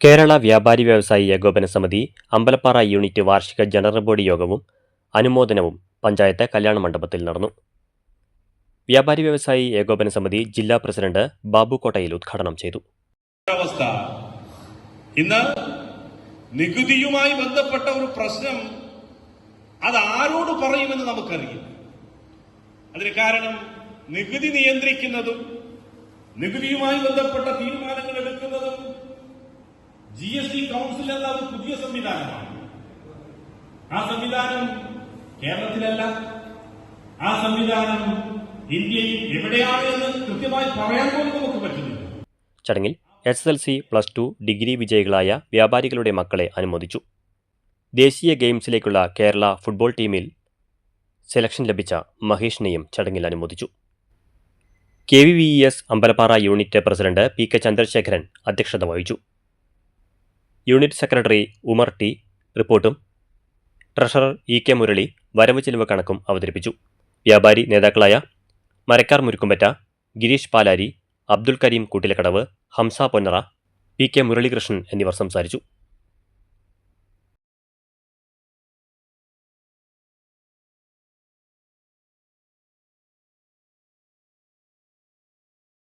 കേരള വ്യാപാരി വ്യവസായി ഏകോപന സമിതി അമ്പലപ്പാറ യൂണിറ്റ് വാർഷിക ജനറൽ ബോഡി യോഗവും അനുമോദനവും പഞ്ചായത്ത് കല്യാണ മണ്ഡപത്തിൽ നടന്നു. വ്യാപാരി വ്യവസായി ഏകോപന സമിതി ജില്ലാ പ്രസിഡന്റ് ബാബു കോട്ടയിൽ ഉദ്ഘാടനം ചെയ്തു. ഇന്ന് നികുതിയുമായി ബന്ധപ്പെട്ട ഒരു പ്രശ്നം അത് ആരോട് പറയുമെന്ന് നമുക്കറിയാം അതിന് കാരണം നികുതി നിയന്ത്രിക്കുന്നതും നികുതിയുമായി ബന്ധപ്പെട്ട തീരുമാനങ്ങൾ എടുക്കുന്നതും ജി എസ് ടി കൗൺസിൽ എന്ന ഒരു പുതിയ സംവിധാനമാണ്. ആ സംവിധാനം കേരളത്തിലല്ല. ആ സംവിധാനം ഇന്ത്യയിൽ എവിടെയാണ് എന്ന് കൃത്യമായി പറയാൻ പോലും നമുക്ക് പറ്റുന്നില്ല. ചടങ്ങിൽ S L C plus two degree വിജയികളായ വ്യാപാരികളുടെ മക്കളെ അനുമോദിച്ചു. ദേശീയ ഗെയിംസിലേക്കുള്ള കേരള ഫുട്ബോൾ ടീമിൽ സെലക്ഷൻ ലഭിച്ച മഹേഷിനെയും ചടങ്ങിൽ അനുമോദിച്ചു. K V V S Ambalappara unit president P K Chandrasekharan അധ്യക്ഷത വഹിച്ചു. യൂണിറ്റ് സെക്രട്ടറി ഉമർ ടി റിപ്പോർട്ടും. ട്രഷറർ ഇ കെ മുരളി വരവ് ചെലവ് കണക്കും അവതരിപ്പിച്ചു. വ്യാപാരി നേതാക്കളായ മരക്കാർ മുരുക്കുമ്പറ്റ ഗിരീഷ് പാലാരി അബ്ദുൽ കരീം കൂട്ടിലക്കടവ് ഹംസ പൊന്നറ പി കെ മുരളീകൃഷ്ണൻ എന്നിവർ സംസാരിച്ചു.